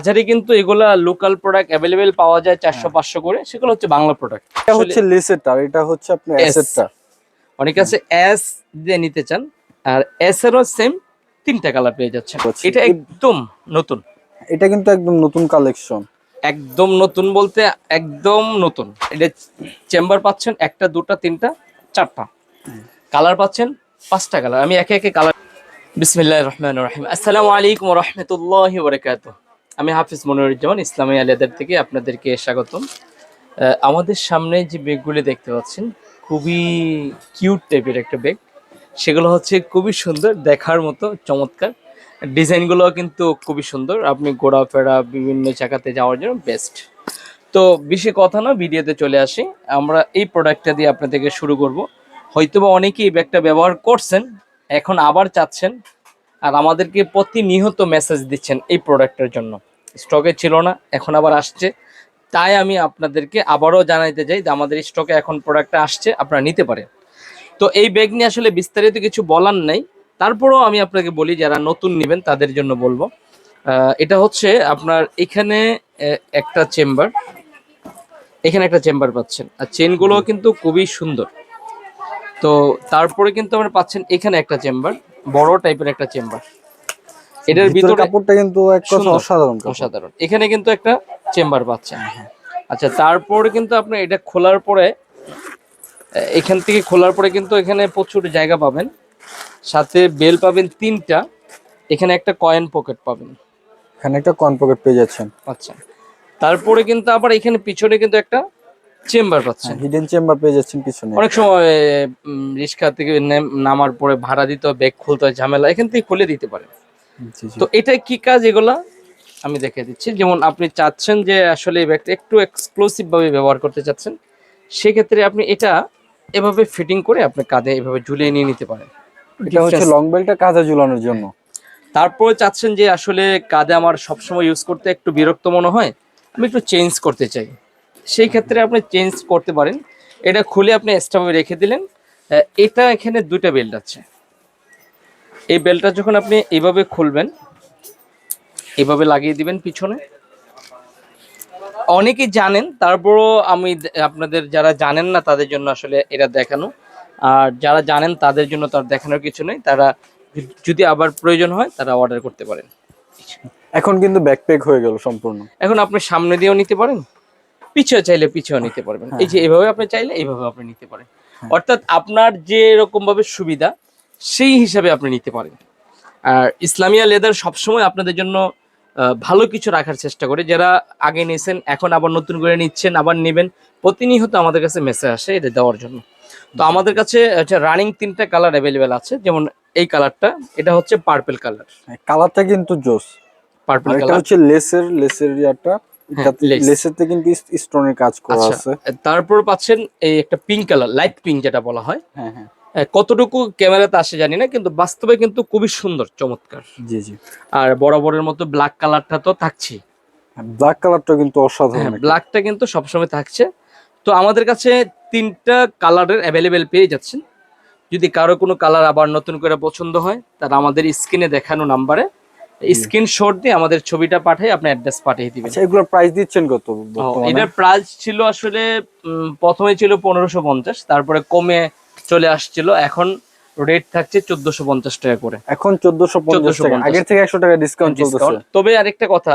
বাজারে কিন্তু এগুলা লোকাল প্রোডাক্ট অ্যাভেলেবেল পাওয়া যায় চারশো পাঁচশো করে। সেগুলো হচ্ছে বাংলা প্রোডাক্ট এটা হচ্ছে লেসেরটা আর এটা হচ্ছে আপনার অ্যাসেটটা অনেকে আছে এস দিয়ে নিতে চান আর এস এরও সেম তিনটা কালার পেয়ে যাচ্ছেন। বুঝছি। এটা একদম নতুন। এটা কিন্তু একদম নতুন কালেকশন একদম নতুন বলতে একদম নতুন। এটা চেম্বার পাচ্ছেন একটা দুটা তিনটা চারটা। কালার পাচ্ছেন পাঁচটা কালার আমি একে একে কালার বিসমিল্লাহ রহমান রহিম। আসসালামু আলাইকুম রহমতুল্লাহ বরকাত আমি হাফিজ মনিরুজ্জামান, ইসলামী আলিয়াদের থেকে আপনাদেরকে স্বাগতম। আমাদের সামনে যে বেগগুলি দেখতে পাচ্ছেন, খুবই কিউট টাইপের একটা বেগ সেগুলো হচ্ছে খুবই সুন্দর, দেখার মতো, চমৎকার। ডিজাইনগুলো কিন্তু খুবই সুন্দর। আপনি ঘোরাফেরা, বিভিন্ন জায়গাতে যাওয়ার জন্য বেস্ট তো বেশি কথা না, ভিডিওতে চলে আসি। আমরা এই প্রোডাক্টটা দিয়ে আপনাদেরকে শুরু করব। হয়তোবা অনেকেই এই ব্যাগটা ব্যবহার করছেন, এখন আবার চাচ্ছেন, আর আমাদেরকে প্রতিনিয়ত মেসেজ দিচ্ছেন এই প্রোডাক্টের জন্য। স্টকে ছিল না, এখন আবার আসছে। তাই আমি আপনাদেরকে আবারও জানাইতে চাই যে আমাদের স্টকে এখন প্রোডাক্টটা আসছে, আপনারা নিতে পারেন। তো এই ব্যাগ নিয়ে আসলে বিস্তারিত কিছু বলার নাই। তারপরেও আমি আপনাকে বলি, যারা নতুন নেবেন তাদের জন্য বলব। এটা হচ্ছে আপনার এখানে একটা চেম্বার এখানে একটা চেম্বার পাচ্ছেন। আর চেনগুলো কিন্তু খুবই সুন্দর। তো তারপরে কিন্তু আমরা পাচ্ছেন এখানে একটা চেম্বার বড় টাইপের একটা চেম্বার এটার ভিতরে কাপড়টা কিন্তু এক কথা অসাধারণ অসাধারণ। এখানে কিন্তু একটা চেম্বার পাচ্ছেন আচ্ছা তারপরে কিন্তু আপনি এটা খোলার পরে এখান থেকে খোলার পরে কিন্তু এখানে প্রচুর জায়গা পাবেন। সাথে বেল পাবেন তিনটা। এখানে একটা কয়েন পকেট পাবেন। এখানে একটা কয়েন পকেট পেয়ে যাচ্ছেন। আচ্ছা। তারপরে কিন্তু আবার এখানে পিছনে কিন্তু একটা চেম্বার পাচ্ছেন। হিডেন চেম্বার পেয়ে যাচ্ছেন পিছনে। অনেক সময় রিক্সা থেকে নামার পরে ভাড়া দিতে হয় ব্যাগ খুলতে হয় ঝামেলা এখান থেকে খুলে দিতে পারেন। তো এটা কি কাজ এগুলা? আমি দেখে দিচ্ছি। যেমন আপনি চাচ্ছেন যে আসলে এই ব্যাগটা একটু এক্সক্লুসিভ ভাবে ব্যবহার করতে চাচ্ছেন সেক্ষেত্রে আপনি এটা এভাবে ফিটিং করে আপনি কাঁধে এভাবে ঝুলিয়ে নিয়ে নিতে পারেন। এটা হচ্ছে লং বেলটা কাঁধে ঝুলানোর জন্য। তারপরে চাচ্ছেন যে আসলে কাঁধে আমার সবসময় ইউজ করতে একটু বিরক্ত মনে হয় আমি একটু চেঞ্জ করতে চাই। সেই ক্ষেত্রে আপনি চেঞ্জ করতে পারেন। এটা খুলে আপনি এক্সট্রাভাবে রেখে দিলেন। এটা এখানে দুইটা বেল্ট আছে। এই বেলটা যখন আপনি এভাবে খুলবেন এভাবে লাগিয়ে দিবেন পিছনে। অনেকেই জানেন তারপরও আমি আপনাদের যারা জানেন না তাদের জন্য আসলে এটা দেখানো। আর যারা জানেন তাদের জন্য তার দেখানোর কিছু নেই। তারা যদি- আবার প্রয়োজন হয় তারা অর্ডার করতে পারেন। এখন কিন্তু ব্যাকপ্যাক হয়ে গেল সম্পূর্ণ। এখন আপনি সামনে দিয়েও নিতে পারেন পিছিয়ে চাইলে পিছিয়েও নিতে পারবেন। এই যে এভাবে আপনি চাইলে এইভাবে আপনি নিতে পারেন। অর্থাৎ আপনার যে রকম ভাবে সুবিধা সেই হিসাবে আপনি নিতে পারেন। আর ইসলামিয়া লেদার সবসময় আপনাদের জন্য ভালো কিছু রাখার চেষ্টা করে। যারা আগে নিয়েছেন এখন আবার নতুন করে নিচ্ছেন আবার নেবেন প্রতিনিয়ত আমাদের কাছে মেসেজ আসে এটা দেওয়ার জন্য। তো আমাদের কাছে রানিং তিনটা কালার অ্যাভেলেবেল আছে যেমন এই কালারটা এটা হচ্ছে পার্পেল কালার কালারটা কিন্তু জোস। পার্পেল কালার হচ্ছে লেসের লেসের ইয়াটা। লেসেতে কিন্তু স্টোনের কাজ করা আচ্ছা আছে। তারপর পাচ্ছেন এই একটা পিঙ্ক কালার লাইট পিঙ্ক যেটা বলা হয়। হ্যাঁ হ্যাঁ। কতটুকু ক্যামেরাতে আসে জানি না কিন্তু বাস্তবে কিন্তু খুবই সুন্দর চমৎকার। জি জি। আর বরাবরের মতো ব্ল্যাক কালারটা তো থাকছেই ব্ল্যাক কালারটা কিন্তু অসাধারণ ব্ল্যাকটা কিন্তু সবসময় থাকছে। তো আমাদের কাছে তিনটা কালারের অ্যাভেলেবেল পেয়ে যাচ্ছেন। যদি কারও কোনো কালার আবার নতুন করে পছন্দ হয় তারা আমাদের স্ক্রিনে দেখানো নাম্বারে স্ক্রিনশট দিয়ে আমাদের ছবিটা পাঠিয়ে আপনি অ্যাড্রেস পাঠিয়ে দিবেন। আচ্ছা এগুলোর প্রাইস দিচ্ছেন কত এটার প্রাইস ছিল আসলে প্রথমে ছিল পনেরোশো পঞ্চাশ তারপরে কমে চলে আসছিল। এখন রেট থাকছে চোদ্দশো পঞ্চাশ টাকা করে। এখন চোদ্দশো পঞ্চাশ আগের থেকে একশো টাকা ডিসকাউন্ট তবে আরেকটা কথা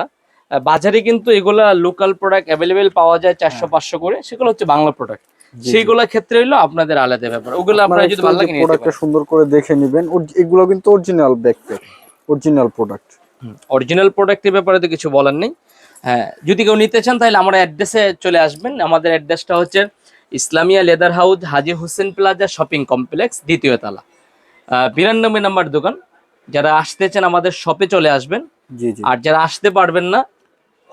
বাজারে কিন্তু এগুলা লোকাল প্রোডাক্ট অ্যাভেলেবেল পাওয়া যায় চারশো পাঁচশো করে সেগুলো হচ্ছে বাংলা প্রোডাক্ট হ্যাঁ। সেইগুলা ক্ষেত্রে হলো আপনাদের আলাদা ব্যাপার। ওগুলো আপনারা যদি ভালো লাগে প্রোডাক্টটা সুন্দর করে দেখে নেবেন। এগুলো কিন্তু original backpack original product original প্রোডাক্টের ব্যাপারে তো কিছু বলার নেই। হ্যাঁ যদি কেউ নিতে চান তাহলে আমার অ্যাড্রেসে চলে আসবেন। আমাদের অ্যাড্রেসটা হচ্ছে Islamia leather house Haji Hossain plaza shopping complex দ্বিতীয় তলা। বিরানব্বই নাম্বার দোকান। যারা আসতে চান আমাদের শপে চলে আসবেন। আর যারা আসতে পারবেন না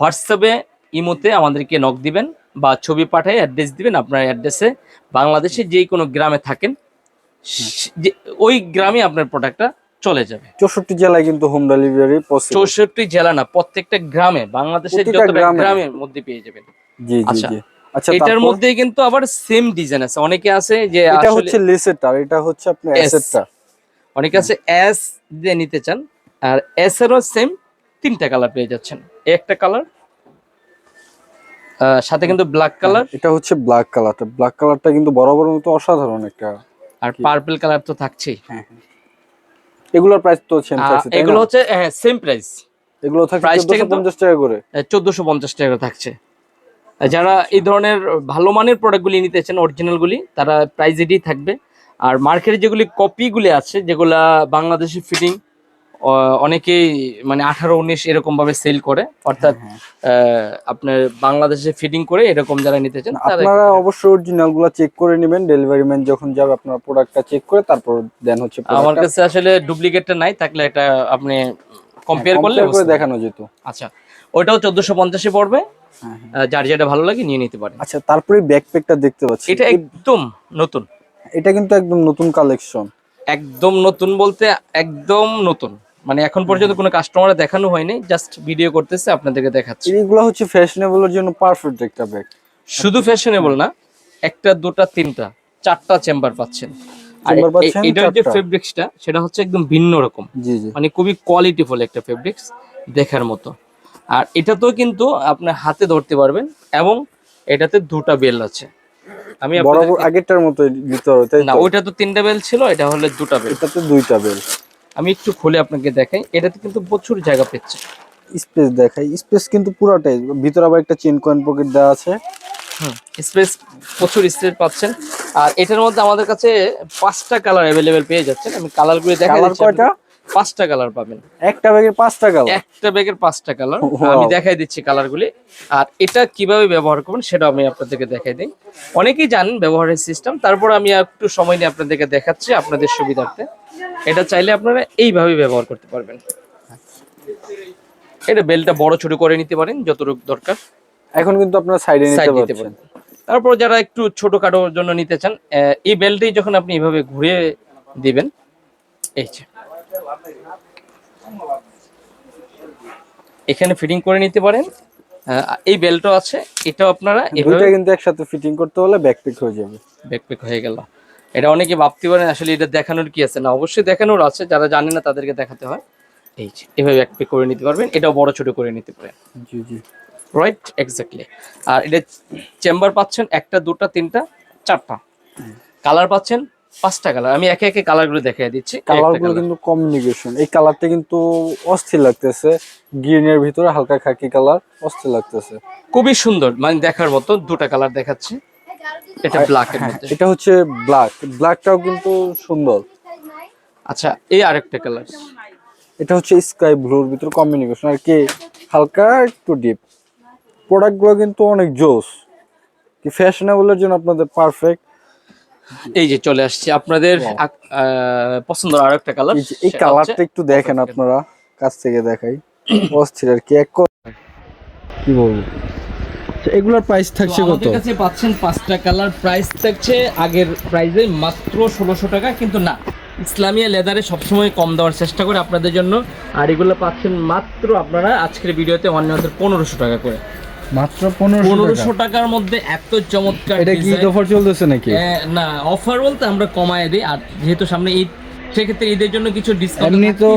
হোয়াটসঅ্যাপে ইমোতে আমাদেরকে নক দিবেন বা ছবি পাঠিয়ে অ্যাড্রেস দিবেন। আপনার অ্যাড্রেসে বাংলাদেশে যেই কোনো গ্রামে থাকেন যে- ওই গ্রামে আপনার প্রোডাক্টটা চলে যাবে। চৌষট্টি জেলায় কিন্তু হোম ডেলিভারি চৌষট্টি জেলা না প্রত্যেকটা গ্রামে বাংলাদেশের যত গ্রামের মধ্যে পেয়ে যাবেন। জি জি। আচ্ছা। এটার মধ্যে কিন্তু আবার সেম ডিজাইন আছে। অনেকে আছে যে এটা হচ্ছে লেসেরটা এটা হচ্ছে আপনার অ্যাসেটটা অনেকে আছে এস দিয়ে নিতে চান আর এস এরও সেম তিনটা কালার পেয়ে যাচ্ছেন। একটা কালার সাথে কিন্তু ব্ল্যাক কালার এটা হচ্ছে ব্ল্যাক কালারটা ব্ল্যাক কালারটা কিন্তু বরাবর মতো অসাধারণ একটা আর পার্পল কালার তো থাকছেই। হ্যাঁ হ্যাঁ। এগুলোর প্রাইস তো সেম থাকছে এগুলো? হচ্ছে সেম প্রাইস এগুলো থাকছে price টা 1450 টাকা করে। চোদ্দশো পঞ্চাশ টাকা থাকছে। যারা এই ধরনের ভালো মানের প্রোডাক্টগুলি নিতে চান অরিজিনালগুলি তারা প্রাইস থাকবে। আর মার্কেটে যেগুলি কপিগুলি আছে যেগুলা বাংলাদেশি ফিটিং অনেকেই মানে আঠারো উনিশ এরকম ভাবে সেল করে। অর্থাৎ হ্যাঁ, আহ, আপনার বাংলাদেশে ফিটিং করে এরকম যারা নিতে চান আপনারা অবশ্যই অরিজিনালগুলা চেক করে নেবেন। ডেলিভারি ম্যান যখন যাবে আপনার প্রোডাক্টটা চেক করে তারপর দেন হচ্ছে আমার কাছে আসলে ডুপ্লিকেটটা নাই থাকলে এটা আপনি কম্পেয়ার করলে। দেখানো যেত। আচ্ছা ওইটাও চোদ্দশো পঞ্চাশে পড়বে। হ্যাঁ, হ্যাঁ। যার যেটা ভালো লাগে নিয়ে নিতে পারেন। আচ্ছা তারপরে ব্যাকপ্যাকটা দেখতে পাচ্ছি। এটা একদম নতুন। এটা কিন্তু একদম নতুন কালেকশন একদম নতুন বলতে একদম নতুন। মানে এখন পর্যন্ত কোনো কাস্টমারে দেখানো হয়নি জাস্ট ভিডিও করতেছে আপনাদেরকে দেখাচ্ছি। এইগুলো হচ্ছে ফ্যাশনেবলের জন্য পারফেক্ট একটা ব্যাগ শুধু ফ্যাশনেবল না একটা দুটা তিনটা চারটা চেম্বার পাচ্ছেন। আর এটার যে ফেব্রিক্সটা সেটা হচ্ছে একদম ভিন্ন রকম। মানে খুবই কোয়ালিটিফুল একটা ফেব্রিক্স দেখার মতো। আর এটাতেও কিন্তু আপনার হাতে ধরতে পারবেন এবং এটাতে দুটা বেল আছে। আমি বরাবর আগেরটার মতো দিতে হবে তাই না ওইটা তো তিনটা বেল ছিল এটা হলে দুটা বেল। এটাতে দুইটা বেল। আমি একটু খুলে আপনাকে দেখাই এটাতে কিন্তু প্রচুর জায়গা পেচ্ছে স্পেস দেখাই স্পেস কিন্তু পুরোটাই ভিতরে আবার একটা চেন কয়েন পকেট দেওয়া আছে। স্পেস প্রচুর স্পেস পাচ্ছেন। আর এটার মধ্যে আমাদের কাছে পাঁচটা কালার অ্যাভেলেবেল পেয়ে যাচ্ছেন আমি কালারগুলো দেখা কালার দিচ্ছি কয়টা। পাঁচটা কালার পাবেন। একটা ব্যাগের পাঁচটা কালার? একটা ব্যাগের পাঁচটা কালার। আমি দেখাই দিচ্ছি কালারগুলি। আর এটা কীভাবে ব্যবহার করবেন সেটা আমি আপনাদেরকে দেখাই দিই। অনেকেই জানেন ব্যবহারের সিস্টেম তারপর আমি একটু সময় নিয়ে আপনাদেরকে দেখাচ্ছি আপনাদের সুবিধার্থে। এটা চাইলে আপনারা এইভাবে ব্যবহার করতে পারবেন। এটা বেলটা বড় ছোট করে নিতে পারেন যতটুকু দরকার। এখন কিন্তু আপনারা সাইডে নিতে পারেন। তারপর যারা একটু ছোটখাটোর জন্য নিতে চান এই বেল্টটি যখন আপনি এইভাবে ঘুরিয়ে দিবেন এই যে। এখানে ফিটিং করে নিতে পারেন। এই বেল্টও আছে এটাও আপনারা এভাবে কিন্তু একসাথে ফিটিং করতে হলে ব্যাকপ্যাক হয়ে যাবে। ব্যাকপ্যাক হয়ে গেল। এটা অনেকে ভাবতে পারেন আসলে এটা দেখানোর কি আছে? না অবশ্যই দেখানোর আছে যারা জানে না তাদেরকে দেখাতে হয়। এই যে এভাবে ব্যাকপ্যাক করে নিতে পারবেন এটাও বড় ছোট করে নিতে পারেন। জি জি। রাইট এক্স্যাক্টলি আর এটা চেম্বার পাচ্ছেন একটা দুটা তিনটা চারটা। কালার পাচ্ছেন পাঁচটা কালার আমি একে একে কালারগুলো দেখিয়ে দিচ্ছি। এই একটা কালারগুলো কিন্তু কমিউনিকেশন এই কালারটা কিন্তু অস্থির লাগতেছে। গ্রিনের ভিতরে হালকা খাকি কালার অস্থির লাগতেছে। খুবই সুন্দর মানে দেখার মতো দুটা কালার দেখাচ্ছি। এটা ব্ল্যাক এর মধ্যে। এটা হচ্ছে ব্ল্যাক ব্ল্যাকটাও কিন্তু সুন্দর। আচ্ছা এই আরেকটা কালার এটা হচ্ছে স্কাই ব্লুর ভিতরে কমিউনিকেশন আর কি হালকা একটু ডিপ প্রোডাক্টগুলো কিন্তু অনেক জোস। কি ফ্যাশনেবলের জন্য আপনাদের পারফেক্ট এই যে চলে আসছে। আপনাদের আহ, পছন্দের আরেকটা কালার এই কালারটা একটু দেখেন আপনারা কাছ থেকে দেখাই। অস্থির আর কি এক কি বলব? আচ্ছা, এগুলোর প্রাইস থাকছে কত? আমাদের কাছে পাচ্ছেন পাঁচটা কালার প্রাইস থাকছে আগের প্রাইসে মাত্র ষোলোশো টাকা কিন্তু না ইসলামিয়া লেদারে সবসময় কম দেওয়ার চেষ্টা করে আপনাদের জন্য। আর এগুলো পাচ্ছেন মাত্র আপনারা আজকের ভিডিওতে অন্য পনেরোশো টাকা করে। মাত্র পনেরোশো পনেরোশো টাকার মধ্যে এত চমৎকার এটা কি অফার চলতেছে নাকি? না অফার বলতে আমরা কমায় দিই আর যেহেতু সামনে ঈদ সেক্ষেত্রে ঈদের জন্য কিছু ডিসকাউন্ট এমনি তো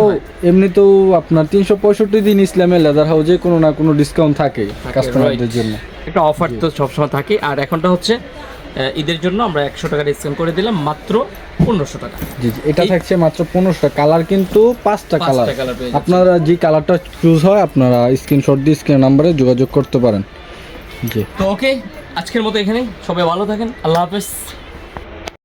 এমনিতেও আপনার তিনশো পঁয়ষট্টি দিন ইসলামের লেদার হাউজে কোনো না কোনো ডিসকাউন্ট থাকে কাস্টমারদের জন্য। একটা অফার তো সবসময় থাকে আর এখনটা হচ্ছে ঈদের জন্য আমরা একশো টাকা ডিসকাউন্ট করে দিলাম মাত্র পনেরোশো টাকা। জি জি এটা থাকছে মাত্র পনেরোশো টাকা। কালার কিন্তু পাঁচটা কালার আপনারা যে কালারটা চুজ হয় আপনারা স্ক্রিনশট দিয়ে স্ক্রিন নাম্বারে যোগাযোগ করতে পারেন। জি। তো ওকে আজকের মতো এখানে সবাই ভালো থাকেন। আল্লাহ হাফেজ।